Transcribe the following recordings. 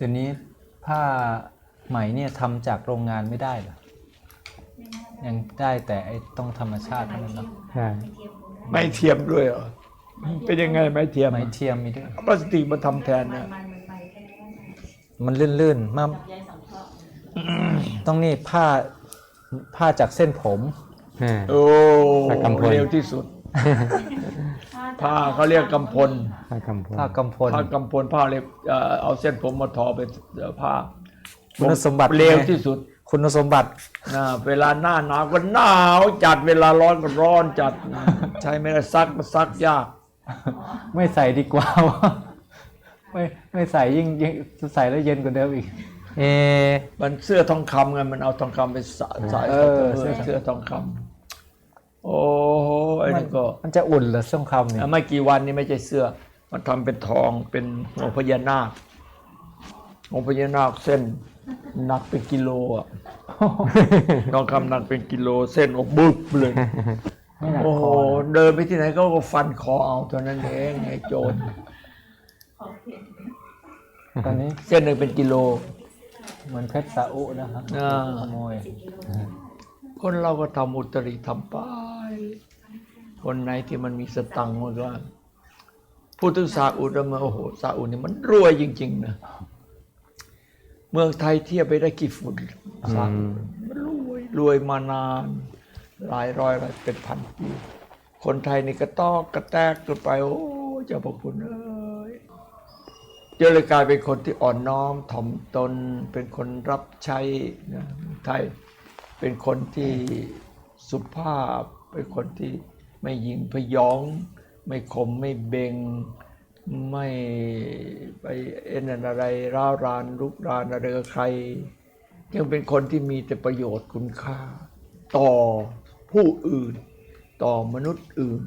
เดี๋ยวนี้ผ้าไหมเนี่ยทำจากโรงงานไม่ได้เหรอ ยังได้แต่ไอ้ต้องธรรมชาติเท่านั้นเนาะใช่ไม่เทียมด้วยเหรอเป็นยังไงไม่เทียมไหมเทียมมีด้วยพลาสติกมาทำแทนเนี่ยมันลื่นๆมากต้องนี่ผ้าผ้าจากเส้นผม อ่า โอ้ผ้ากำพล เร็วที่สุด ผ้าเขาเรียกกำพล ผ้ากำพลผ้ากำพลผ้ากำพลผ้าเล็บเอ่อเอาเส้นผมมาทอเป็นเอ่อผ้าคุณสมบัติเร็วที่สุด คุณสมบัตินะเวลาหน้าหนาวก็หนาวจัดเวลาร้อนก็ร้อนจัดนะใช้ไม่ได้ซักก็ซักยาก ไม่ใส่ดีกว่าไม่ไม่ใส่ยิ่งยิ่งใส่แล้วเย็นกว่าเดิมอีก เอะมันเสื้อทองคำไงมันเอาทองคำไปสะใส่เออเสื้อเสื้อเสื้อทองคำ โอ้โหไอ้นี่ก็มันจะอุ่นเหรอช่วงคำเนี่ยไม่กี่วันนี้ไม่ใช่เสื้อ มันทำเป็นทองเป็นหัวพญานาคหัวพญานาคเส้นหนักเป็นกิโลอะทองคำหนักเป็นกิโลเส้นอกบึกเลยไม่หนักโอ้คโหอเดินไปที่ไหนเขาก็ฟันคอเอาเท่านั้นเองไอ้โจรตอนนี้เส้นหนึ่งเป็นกิโล เหมือนเพชรซาอุนะครับอ่าขโมยคนเราก็ทำอุตริทำไป คนไหนที่มันมีสตังค์มันก็พูดถึงซาอุแล้วมาโอ้โหซาอุนี่มันรวยจริง ๆ นะ เมืองไทยเทียบไปได้กี่ฝุ่นซาอุมันรวยรวยมานาน หลายร้อยหลายเป็นพันปีคนไทยนี่ก็ตอกกระแตกกันไป โอ้เจ้าพระคุณเอ้ยเจาเลยกลายเป็นคนที่อ่อนน้อมถ่อมตน เป็นคนรับใช้นะไทยเป็นคนที่ สุภาพ เป็นคนที่ไม่ยิงพยอง ไม่คมไม่เบง ไม่ไปเอ็นอะไรร้าวรานลุกรานอะไรกับใคร ยังเป็นคนที่มีแต่ประโยชน์คุณค่า ต่อผู้อื่น ต่อมนุษย์อื่น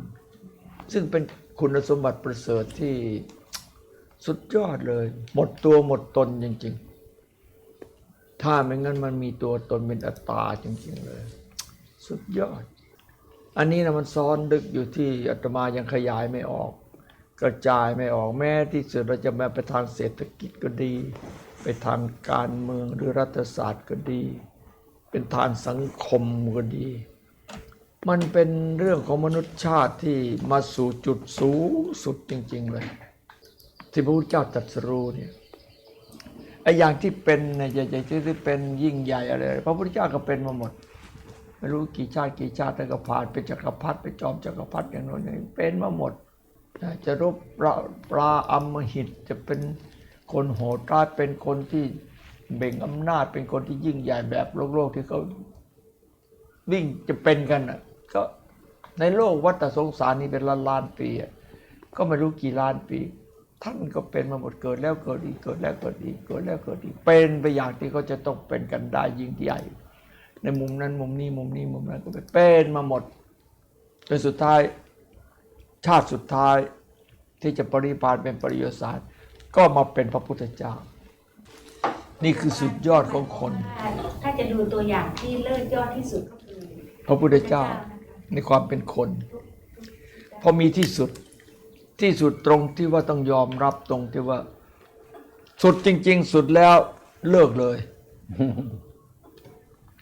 ซึ่งเป็นคุณสมบัติประเสริฐที่สุดยอดเลย หมดตัวหมดตนจริง ๆ ถ้าไม่งั้นมันมีตัวตนเป็นอัตตาจริง ๆ เลย สุดยอด อันนี้นะมันซ้อนดึกอยู่ที่อาตมายังขยายไม่ออก กระจายไม่ออกแม้ที่สุดเราจะมาไปทางเศรษฐกิจก็ดี ไปทางการเมืองหรือรัฐศาสตร์ก็ดี เป็นทางสังคมก็ดี มันเป็นเรื่องของมนุษยชาติที่มาสู่จุดสูงสุดจริง ๆ เลย ที่พระพุทธเจ้าตรัสรู้เนี่ยไอ้อย่างที่เป็นเนี่ยใหญ่ๆที่เป็นยิ่งใหญ่อะไร พระพุทธเจ้าก็เป็นมาหมด ไม่รู้กี่ชาติกี่ชาติแล้วก็ผ่านเป็นจักรพรรดิเป็นจอมจักรพรรดิอย่างโน้นอย่างนี้เป็นมาหมดจะรบปลาปลาอำมหิตจะเป็นคนโหดร้ายเป็นคนที่เบ่งอำนาจเป็นคนที่ยิ่งใหญ่แบบโลกโลกที่เขาวิ่งจะเป็นกันอะก็ในโลกวัฏสงสารนี้เป็นล้านล้านปีอะก็ไม่รู้กี่ล้านปี ท่านก็เป็นมาหมดเกิดแล้วเกิดอีกเกิดแล้วเกิดอีกเกิดแล้วเกิดอีกเป็นไปอย่างที่เขาจะต้องเป็นกันได้ยิ่งใหญ่ ในมุมนั้นมุมนี้มุมนี้มุมนั้นก็ไปเป็นมาหมดจนสุดท้ายชาติสุดท้ายที่จะปริพานเป็นปริยศาสตร์ก็มาเป็นพระพุทธเจ้า นี่คือสุดยอดของคนถ้าถ้าจะดูตัวอย่างที่เลิศยอดที่สุดก็คือพระพุทธเจ้าในความเป็นคน พอมีที่สุดที่สุดตรงที่ว่าต้องยอมรับตรงที่ว่า สุดจริง ๆ สุดแล้วเลิกเลย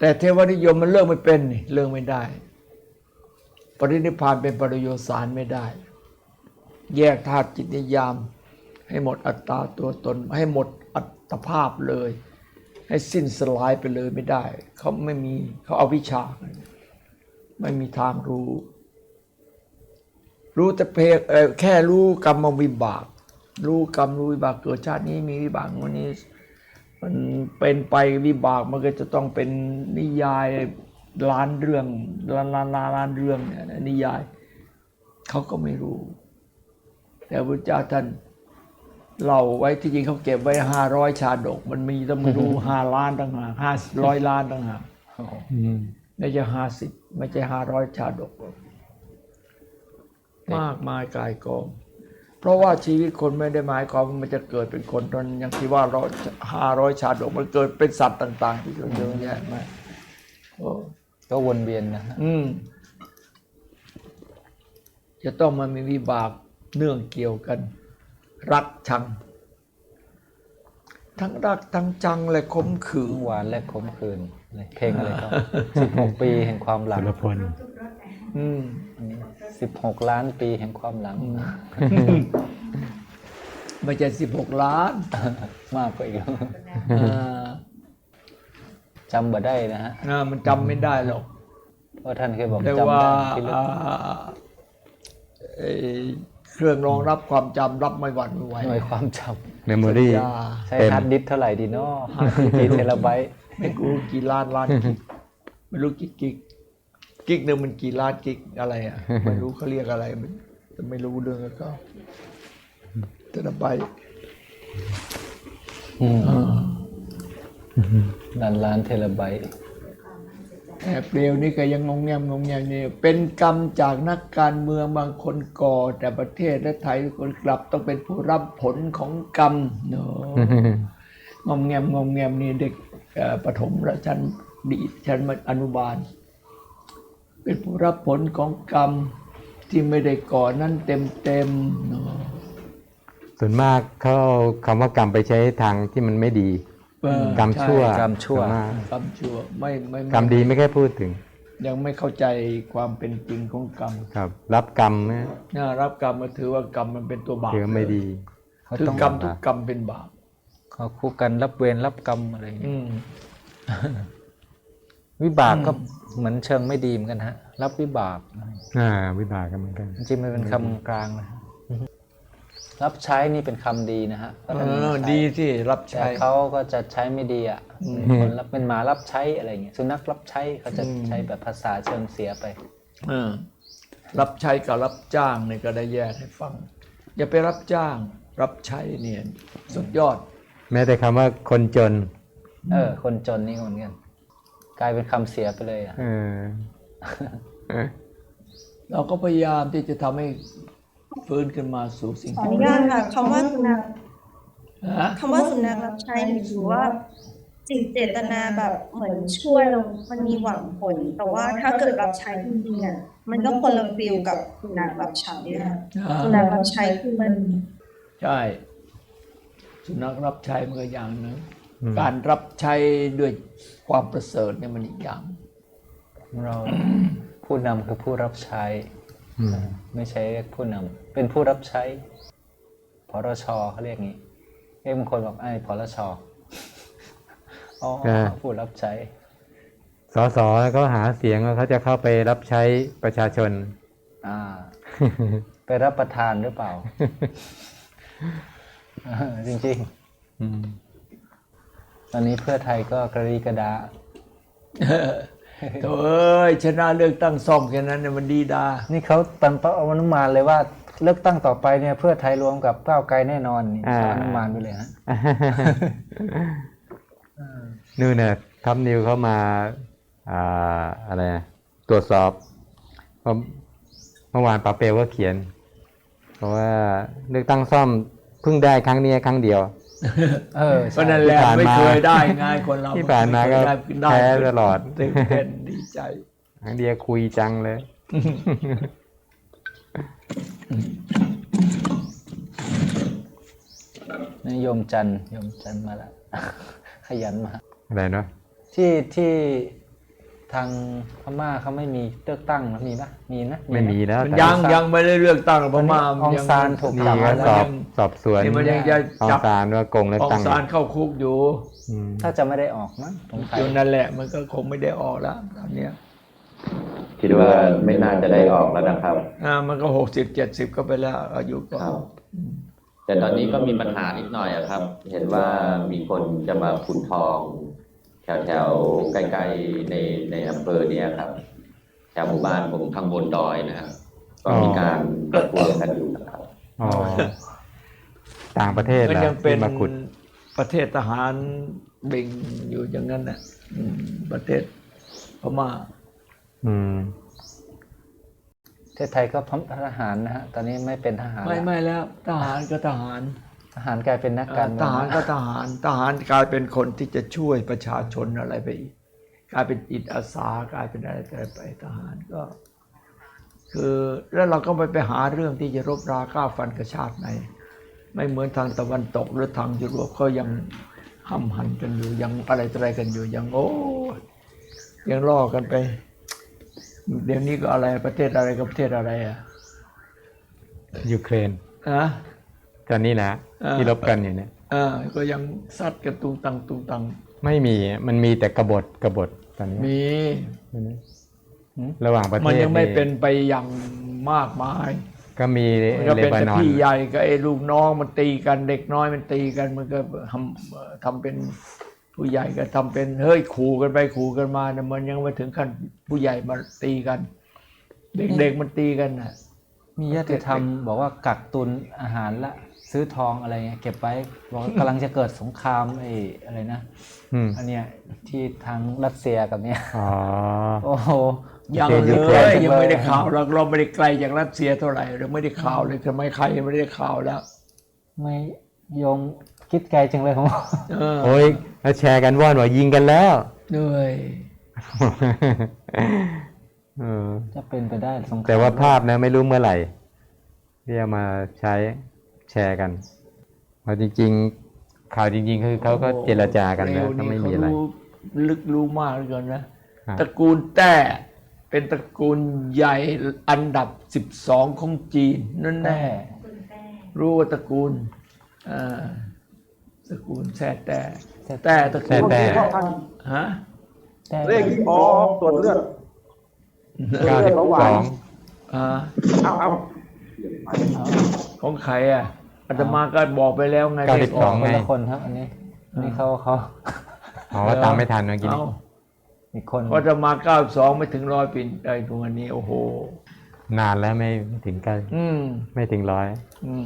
แต่เทวนิยมมันเลิกไม่เป็นนี่เลิกไม่ได้ ปรินิพานเป็นปริโยสารไม่ได้ แยกธาตุจิตนิยาม ให้หมดอัตตาตัวตน ให้หมดอัตภาพเลย ให้สิ้นสลายไปเลยไม่ได้ เขาไม่มีเขาเอาวิชา ไม่มีทางรู้ รู้แต่เพงเอ่อแค่รู้กรรมวิบาก รู้กรรมรู้วิบากเกิดชาตินี้มีวิบากวันนี้ มันเป็นไปวิบากมันก็จะต้องเป็นนิยายล้านเรื่องล้านล้านล้านล้านเรื่องเนี่ยนะนิยายเขาก็ไม่รู้ แต่พระเจ้าท่านเล่าไว้ที่จริงเขาเก็บไว้ห้าร้อยชาดก มันมีต้องมาดูห้าล้านต่างหากห้าร้อยล้านต่างหากอืมไม่ใช่ห้าสิบไม่ใช่ห้าร้อยชาดกหรอกมากมายกายกอง เพราะว่าชีวิตคนไม่ได้หมายความว่ามันจะเกิดเป็นคนตอนอย่างที่ว่าร้อยห้าร้อยชาดกมันเกิดเป็นสัตว์ต่าง ๆ ที่เยอะแยะมากโอ้ก็วนเวียนนะฮะอืม จะต้องมามีวิบากเนื่องเกี่ยวกัน รักชัง ทั้งรักทั้งจังและขมขื่นหวานและขมขื่นเลยเพลงอะไรก็สิบหกปีแห่งความหลัง สุรพล อืม สิบหกล้านปีแห่งความหลัง ไม่ใช่สิบหกล้าน มากกว่าอีกแล้วอ่าจำบ่ได้นะฮะอ่ามันจำไม่ได้หรอก เพราะท่านเคยบอกแต่จำว่าได้ที่ลึกอ่าไอ้เครื่องรองรับความจำรับไม่หวั่นไม่ไหวหน่วยความจเมมโมรี่สัญญาำใช้เต็มฮาร์ดดิสก์เท่าไหร่ดีเนาะกี่เทราไบต์ไม่รู้กี่ล้านล้านกิกไม่รู้กี่กิก กิกหนึ่งมันกี่ล้านกิกอะไรอะ ไม่รู้เขาเรียกอะไรมันแต่ไม่รู้เรื่องก็แต่ละใบล้านล้านเทราไบต์แอบเปลวนี่ก็ยังงงแงมงงแงมนี่เป็นกรรมจากนักการเมืองบางคนก่อ แต่ประเทศและไทยทุกคนกลับต้องเป็นผู้รับผลของกรรมเนาะงอมแงมงอมแงมนี่เด็กเอ่อประถมและชั้นดีชั้นอนุบาล เป็นผู้รับผลของกรรมที่ไม่ได้ก่อนั้นเต็มเต็มๆเนาะส่วนมากเขาเอาคำว่ากรรมไปใช้ทางที่มันไม่ดีเออกรรมชั่วกรรมชั่วส่นมากกรรมชั่วไม่ไม่ไกรรมดีไม่ค่อยพูดถึง ยังไม่เข้าใจความเป็นจริงของกรรมครับ รับกรรมนะน่ารับกรรมมาถือว่ากรรมมันเป็นตัวบาปถือว่าไม่ดีเขาถือต้องกรรมทุกกรรมเป็นบาปเขาคู่กันรับเวรรับกรรมอะไรอย่างเงี้ยอืม วิบากก็เหมือนเชิงไม่ดีเหมือนกันฮะ รับวิบากอ่า วิบากกันเหมือนกัน จริงๆมันเป็นคำกลางนะฮะรับใช้นี่เป็นคำดีนะฮะเพราะเอท่านอใช้ดีที่รับแต่ใช้เขาก็จะใช้ไม่ดีอะคนรับเป็นหมารับใช้อะไรเงี้ยสุนัขรับใช้เขาจะใช้แบบภาษาเชิงเสียไปเออรับใช้กับรับจ้างเนี่ยก็ได้แยกให้ฟัง อย่าไปรับจ้าง รับใช้เนี่ยสุดยอด แม้แต่คำว่าคนจน เออ คนจนนี่ก็เหมือนกัน กลายเป็นคำเสียไปเลยอะเออเราก็พยายามที่จะทำให้ฟื้นขึ้นมาสู่สิ่งขออที่นุญาตค่ะคำว่าสุนัขฮะคำว่าสุนัขรับใช้นี่ถือว่าจิตเจตนาแบบเหมือนช่วยเรามันมีหวังผล แต่ว่าถ้าเกิดรับใช้จริงๆอะมันก็คนละฟิลกับสุนัขรับใช้ค่ะสุนัขรับใช้คือมัน ใช่ สุนัขรับใช้มันก็อย่างหนึงอืม การรับใช้ด้วยความประเสริฐเนี่ยมันอีกอย่าง เราผู้นำคือผู้รับใช้อืมไม่ใช่เรียกผู้นำเป็นผู้รับใช้พรชเขาเรียกงี้เอ้บางคนบอกไอ้พรชอ๋อผู้รับใช้สสเขาหาเสียงว่าเขาจะเข้าไปรับใช้ประชาชน อ่า ไปรับประทานหรือเปล่าเออจริงอืมๆ ตอนนี้เพื่อไทยก็กระดีกระดาโถ่เอ้ยชนะเลือกตั้งซ่อมแค่นั้นเนี่ยมันดีดา นี่เขาตันเป้าเอาอนุมานเลยว่าเลือกตั้งต่อไปเนี่ยเพื่อไทยรวมกับก้าวไกลแน่นอนนี่เขาอนุมานไปเลยฮะนู่นน่ะทับนิวเข้ามาอ่าอะไรนะตรวจสอบเพราะเมื่อวานปาเปลก็เขียน เพราะว่าเลือกตั้งซ่อมเพิ่งได้ครั้งนี้ครั้งเดียว เออเพใช่ราะนั่นแหละที่ผ่านไม่มาเคยได้ไงานคนเราที่ผ่านมาก็ไเคยได้แพ้ตลอดตื่นเต้นดีใจ ครั้งเดียวคุยจังเลย นี่โยมจันทร์โยมจันทร์มาแล้วขยันมา อะไรเนาะที่ที่ ทางพม่าเขาไม่มีเลือกตั้งนะมีปะมีนะไม่มีแล้วมันแต่ยังยังไม่ได้เลือกตั้งหรอกเพราะมาอองยังซานถูกนี่จับก็มาสแล้วอบสอบสวนนี่มันยังจะอองจับซานว่าโกงเลือกอองตั้งซานเข้าคุกอยู่อืมถ้าจะไม่ได้ออกมั้งสงสัยอยู่นั่นแหละมันก็คงไม่ได้ออกแล้วตอนเนี้ยคิดว่าไม่น่าจะได้ออกแล้วนะครับ อ่ามันก็หกสิบเจ็ดสิบก็ไปแล้วอายุก็ครับ แต่ตอนนี้ก็มีปัญหานิดหน่อยอะครับ เห็นว่ามีคนจะมาขุดทอง แถวแถวๆใกล้ๆในในอำเภอเนี้ยครับ แถวหมู่บ้านผมข้างบนดอยนะครับก็มีการประท้วงกันอยู่นะครับอ๋อต่างประเทศมันเหรอยังเป็นที่มาขุดประเทศทหารเบ่งอยู่อย่างนั้นน่ะอืมประเทศพม่าอืมประเทศไทยก็พร้อมทหารนะฮะ ตอนนี้ไม่เป็นทหาร ไม่แล้วไม่แล้ว ทหารก็ทหารท หารกลายเป็นนักการเมืทองหารก็ทหารทหารกลายเป็นคนที่จะช่วยประชาชนอะไรไปอีกกลายเป็นจิตอาสากลายเป็นอะไรแต่ไปทหารก็ คือแล้วเราก็ไปไปหาเรื่องที่จะรบราฆ่าฟันกับชาติไหนไม่เหมือนทางตะวันตกหรือทางยุโรปเขายังห้ำหันกันอยู่ยังอะไรต่ออะไรกันอยู่ยังโอ้ยยังล่อกันไป เดี๋ยวนี้ก็อะไรประเทศอะไรกับประเทศอะไรอะยูเครนนะ ตอนนี้นะเออที่รบกันอยู่เนี่ยเออก็ยังซัดกันตุงตังตุงตัง ไม่มีมันมีแต่กบฏกบฏตอนนี้มีระหว่างประเทศมันยังไม่เป็นไปอย่างมากมาย ก็มีมันก็เลเป็นบาแต่นอนพี่ใหญ่กับไอ้ลูกน้องมันตีกันเด็กน้อยมันตีกันมันก็ทำทำเป็นผู้ใหญ่ก็ทำเป็นเฮ้ยขู่กันไปขู่กันมานะมันยังไม่ถึงขั้นผู้ใหญ่มาตีกัน เด็กๆมันตีกันน่ะ มีญาติธรรมบอกว่ากักตุนอาหารละ ซื้อทองอะไรเงี้ยเก็บไว้บอกว่ากำลังจะเกิดสงครามไอ้อะไรนะอืมอันเนี้ยที่ทางรัสเซียกับเนี่ยอ๋อ โอ้โห ยังโอเคเลยูเครยนยังไม่ได้ข่าวเราเราไม่ได้ไกลจากรัสเซียเท่าไหร่เราไม่ได้ข่าวเลยทำไมใครยังไม่ได้ข่าวแล้ว ไม่โยมคิดไกลจังเลยผมเออโอ้ยแล้วแชร์กันว่อนว่ายิงกันแล้ว เหนื่อยเออจะเป็นไปได้สงครามแต่ว่าภาพนะไม่รู้เมื่อไหร่ที่เอามาใช้ แชร์กันเพราะจริง ๆ ข่าวจริง ๆ คือเขาก็เจรจากันแล้วเร็วก็ไม่มีอะไรเขาลึกรู้มากเหลือเกินนะครับตระกูลแต้เป็นตระกูลใหญ่อันดับสิบสองของจีนนั่นแน่คุณแป้รู้ว่าตระกูลอ่าตระกูลแท้แต่แต่ตระกูลแต้แต้ฮะแต่เลขที่ออกตรวจเลือดเก้าสิบสองอ่าเอาเอาของใครอะ อาตมาก็บอกไปแล้วไงเก้าสิบสองคนไงละคนครับ อันนี้อันนี้เขาเขาอ๋อตามไม่ทันเมื่อกี้นี้ เอาอีกคนพอจะมาเก้าสองไม่ถึงร้อยปีไอ้ตรงอันนี้ โอ้โห นานแล้วไม่ไม่ถึงใกล้อืม ไม่ถึงร้อย อืม